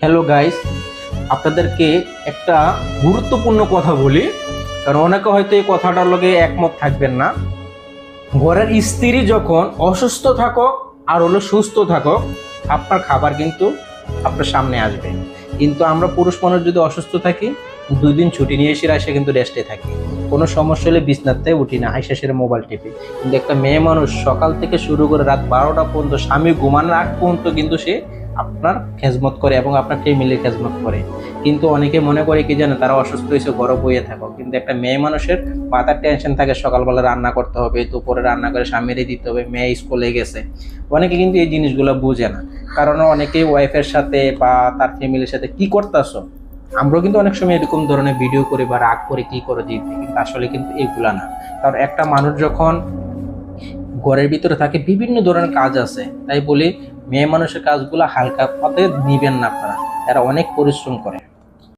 Hello guys আপনাদেরকে একটা গুরুত্বপূর্ণ কথা বলি, কারণ অনেকে হয়তো এই কথাটার লগে একমত থাকবেন না। ঘরের স্ত্রী যখন অসুস্থ থাকো আর হলো সুস্থ থাকো আপনার খাবার কিন্তু আপনার সামনে আসবে। কিন্তু আমরা পুরুষ মানুষ যদি অসুস্থ থাকি, দুই দিন ছুটি নিয়ে এসে আসে কিন্তু রেস্টে থাকি। কোনো সমস্যা হলে বিছনাতে উঠি না আইসা সেরে মোবাইল টিপি। কিন্তু একটা মেয়ে মানুষ সকাল থেকে শুরু করে রাত বারোটা পর্যন্ত স্বামী ঘুমানোর আগ পর্যন্ত কিন্তু সে আপনার খেজমত করে এবং আপনার ফ্যামিলির খেজমত করে। কিন্তু অনেকে মনে করে কি জানে, তারা অসুস্থ হয়েছে, গরম বইয়ে থাকো। কিন্তু একটা মেয়ে মানুষের মাথার টেনশন থাকে, সকালবেলা রান্না করতে হবে, দুপুরে রান্না করে স্বামীরে দিতে হবে, মেয়ে স্কুলে গেছে। অনেকে কিন্তু এই জিনিসগুলো বুঝে না। কারণ অনেকে ওয়াইফের সাথে বা তার ফ্যামিলির সাথে কি করতেছো? আমরাও কিন্তু অনেক সময় এরকম ধরনের ভিডিও করি বা রাগ করে, কি করে দিই কিন্তু আসলে কিন্তু এগুলা না। কারণ একটা মানুষ যখন ঘরের ভিতরে থাকে, বিভিন্ন ধরনের কাজ আছে। তাই বলি মেয়ে মানুষের কাজগুলো হালকা পথে নিবেন না আপনারা। এরা অনেক পরিশ্রম করে।